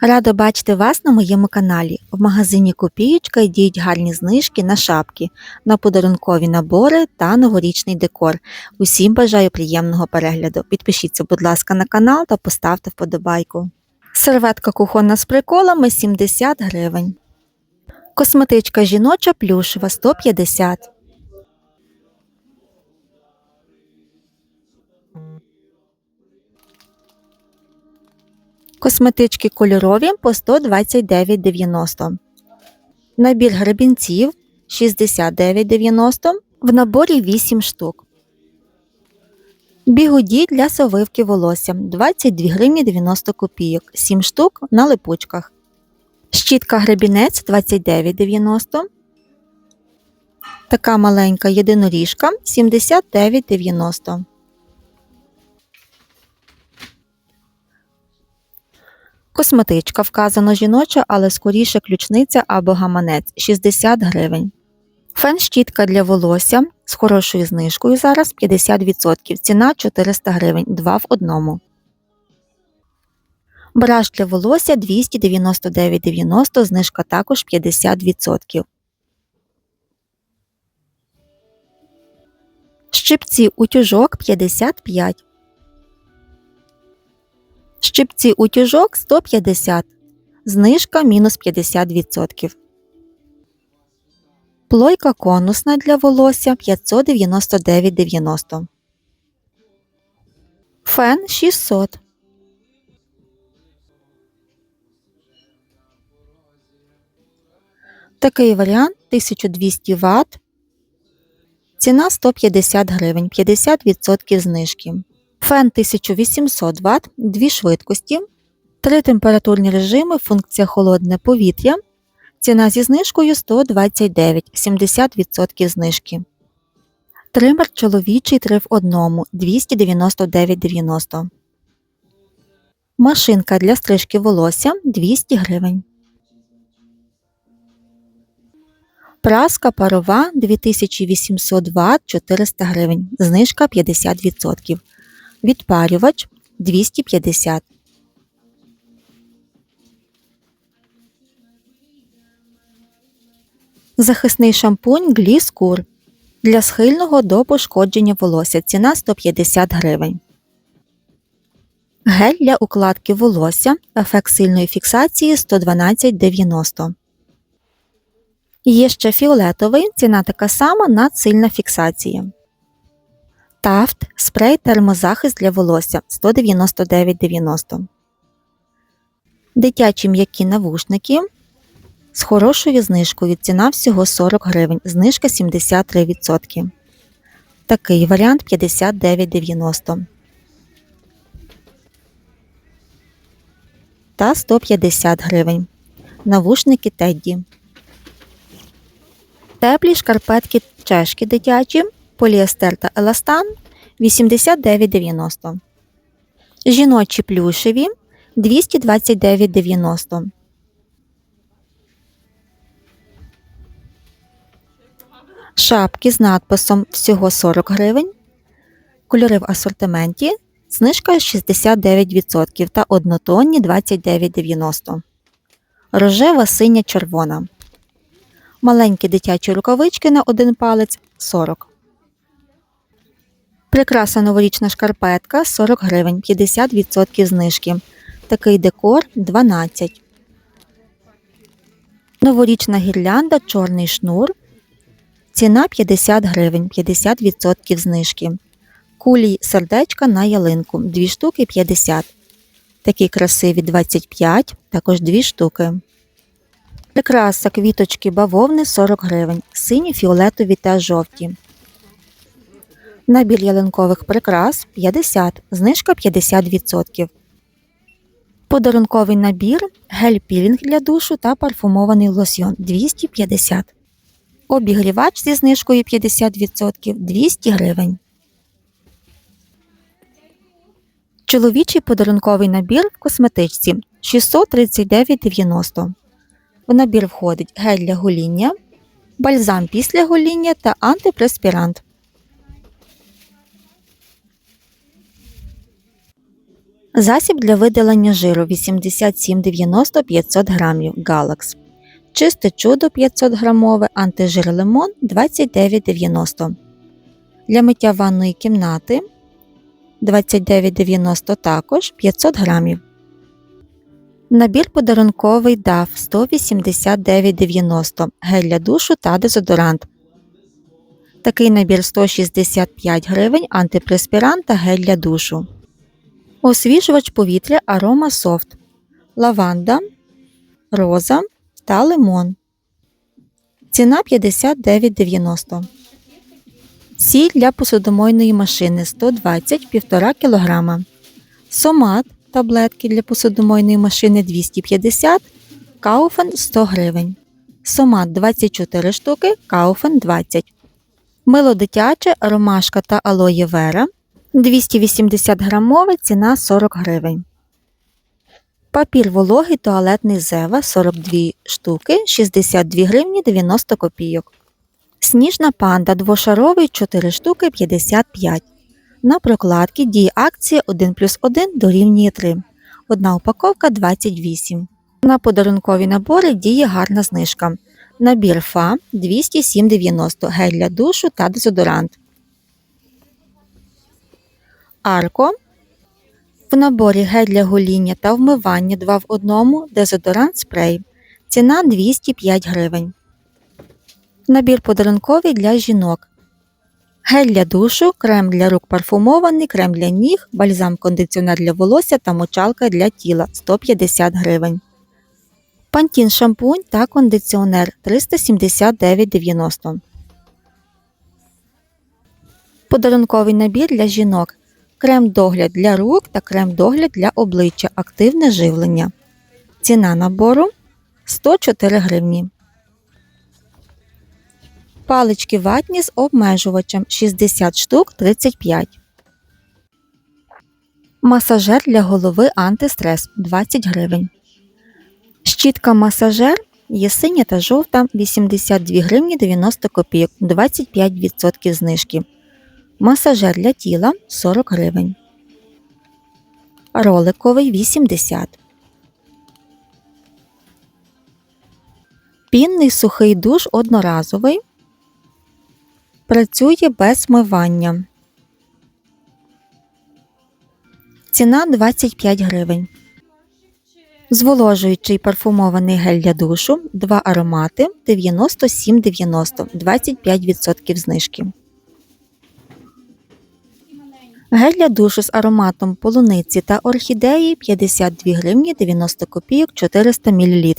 Рада бачити вас на моєму каналі. В магазині Копієчка діють гарні знижки на шапки, на подарункові набори та новорічний декор. Усім бажаю приємного перегляду. Підпишіться, будь ласка, на канал та поставте вподобайку. Серветка кухонна з приколами 70 гривень. Косметичка жіноча плюшева 150. Косметички кольорові по 129,90. Набір гребінців 69,90. В наборі 8 штук. Бігуді для совивки волосся 22 гривні 90 копійок. 7 штук на липучках. Щітка гребінець 29,90. Така маленька єдиноріжка 79,90. Косметичка вказано жіноча, але скоріше ключниця або гаманець 60 гривень. Фен-щітка для волосся з хорошою знижкою зараз 50%. Ціна 400 гривень 2 в одному. Браш для волосся 299,90, знижка також 50%. Щипці утюжок 55. Щипці утюжок 150. Знижка мінус 50%. Плойка конусна для волосся 599,90. Фен 600. Такий варіант 1200 Вт. Ціна 150 гривень, 50% знижки. Фен 1800 Вт, дві швидкості, три температурні режими, функція холодне повітря. Ціна зі знижкою 129, 70% знижки. Тример чоловічий 3 в 1 299,90. Машинка для стрижки волосся 200 гривень. Праска парова 2800 Вт 400 гривень. Знижка 50%. Відпарювач 250. Захисний шампунь Гліскур для схильного до пошкодження волосся. Ціна 150 гривень. Гель для укладки волосся. Ефект сильної фіксації 112,90. Є ще фіолетовий. Ціна така сама надсильна фіксація. Тафт спрей термозахист для волосся 199,90. Дитячі м'які навушники з хорошою знижкою. Ціна всього 40 гривень. Знижка 73%. Такий варіант 59,90. Та 150 гривень. Навушники Тедді. Теплі шкарпетки чешки дитячі поліестер та еластан 89,90. Жіночі плюшеві 229,90. Шапки з надписом всього 40 гривень. Кольори в асортименті. Знижка 69% та однотонні 29,90. Рожева синя червона. Маленькі дитячі рукавички на один палець 40. Прикраса новорічна шкарпетка 40 гривень, 50% знижки. Такий декор 12. Новорічна гірлянда чорний шнур. Ціна 50 гривень, 50% знижки. Кулій сердечка на ялинку 2 штуки 50. Такі красиві 25, також 2 штуки. Прикраса квіточки бавовни 40 гривень. Сині, фіолетові та жовті. Набір ялинкових прикрас 50, знижка 50%. Подарунковий набір, гель-пілінг для душу та парфумований лосьйон 250. Обігрівач зі знижкою 50% 200 гривень. Чоловічий подарунковий набір в косметичці 639,90. В набір входить гель для гоління, бальзам після гоління та антипреспірант. Засіб для видалення жиру 8790 500 грамів Галакс. Чисте чудо 500 грамове, антижир лимон 29,90. Для миття ванної кімнати 29,90 також 500 грамів. Набір подарунковий DAF 189,90 гель для душу та дезодорант. Такий набір 165 гривень, антипреспірант та гель для душу. Освіжувач повітря Aroma Soft, лаванда, роза та лимон. Ціна 59,90. Сіль для посудомойної машини 120 1,5 кг. Сомат таблетки для посудомойної машини 250 Кауфен 100 гривень. Сомат 24 штуки, Кауфен 20. Мило дитяче, ромашка та алоє вера 280 грамове, ціна 40 гривень. Папір вологий туалетний Зева 42 штуки, 62 гривні 90 копійок. Сніжна панда двошаровий 4 штуки 55. На прокладки діє акція 1 плюс 1 дорівнює 3. Одна упаковка 28. На подарункові набори діє гарна знижка. Набір ФА 207,90 гель для душу та дезодорант. Арко. В наборі гель для гоління та вмивання 2 в 1, дезодорант спрей. Ціна 205 гривень. Набір подарунковий для жінок. Гель для душу, крем для рук парфумований, крем для ніг, бальзам кондиціонер для волосся та мочалка для тіла 150 гривень. Пантін шампунь та кондиціонер 379,90. Подарунковий набір для жінок. Крем догляд для рук та крем догляд для обличчя. Активне живлення. Ціна набору 104 гривні. Палички ватні з обмежувачем 60 штук 35. Масажер для голови антистрес 20 гривень. Щітка масажер є синя та жовта 82 гривні 90 копійок 25% знижки. Масажер для тіла 40 гривень. Роликовий 80. Пінний сухий душ одноразовий. Працює без смивання. Ціна 25 гривень. Зволожуючий парфумований гель для душу. Два аромати 97,90 25% знижки. Гель для душу з ароматом полуниці та орхідеї 52 гривні 90 копійок 400 мл.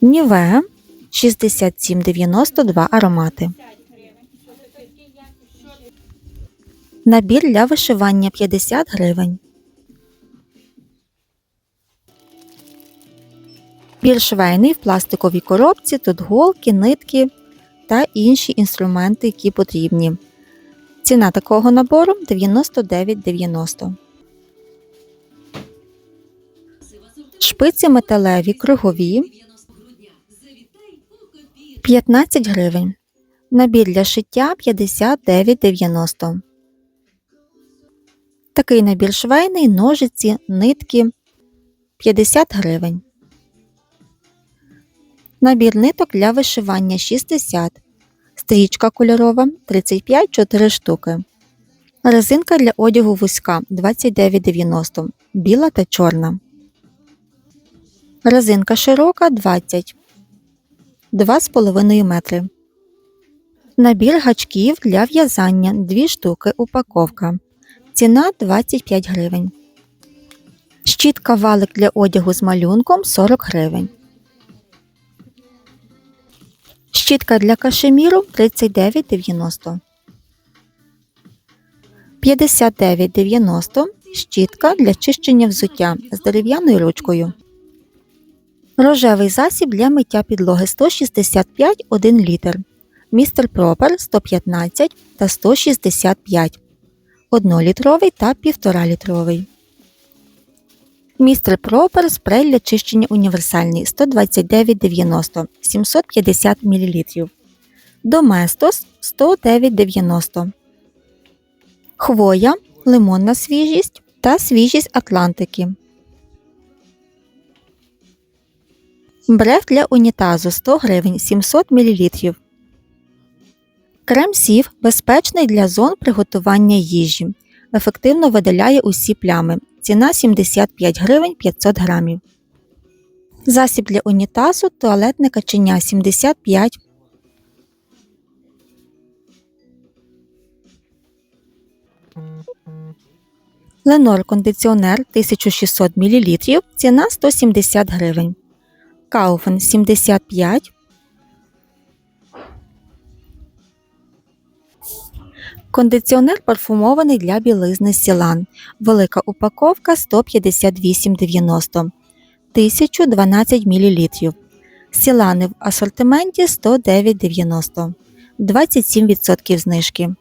Нівеа 67,92 аромати. Набір для вишивання 50 гривень. Бір швейний в пластиковій коробці, тут голки, нитки та інші інструменти, які потрібні. Ціна такого набору 99,90. Шпиці металеві кругові 15 гривень. Набір для шиття 59,90. Такий набір швейний, ножиці, нитки 50 гривень. Набір ниток для вишивання 60. Стрічка кольорова 35 4 штуки. Резинка для одягу вузька 29,90. Біла та чорна. Резинка широка 20. 2,5 метри. Набір гачків для в'язання 2 штуки упаковка. Ціна 25 гривень. Щітка валик для одягу з малюнком 40 гривень. Щітка для кашеміру 39,90. 59,90. Щітка для чищення взуття з дерев'яною ручкою. Рожевий засіб для миття підлоги 165 1 літр. Містер Пропер 115 та 165. 1-літровий та 1,5-літровий. Містер Пропер спрей для чищення універсальний 129,90 750 мл. Доместос 109,90. Хвоя лимонна свіжість та свіжість Атлантики. Бреф для унітазу 100 гривень 700 мл. Крем сів безпечний для зон приготування їжі. Ефективно видаляє усі плями. Ціна 75 гривень 500 грамів. Засіб для унітазу туалетне каченя 75 Ленор кондиціонер 1600 мл. Ціна 170 гривень. Кауфен 75 Кондиціонер парфумований для білизни Сілан. Велика упаковка 158,90 1012 мл. Сілани в асортименті 109,90 27% знижки.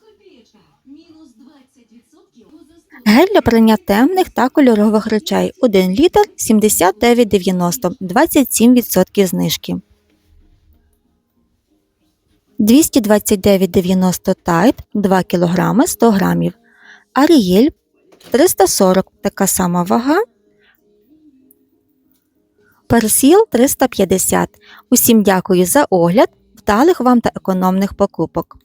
Копієчка. Мінус 20% у застосунку. Гель для прання темних та кольорових речей 1 літр 79,90 27% знижки. 229,90 тайт 2 кг 100 г. Арієль 340 така сама вага. Персіл 350. Усім дякую за огляд, вдалих вам та економних покупок.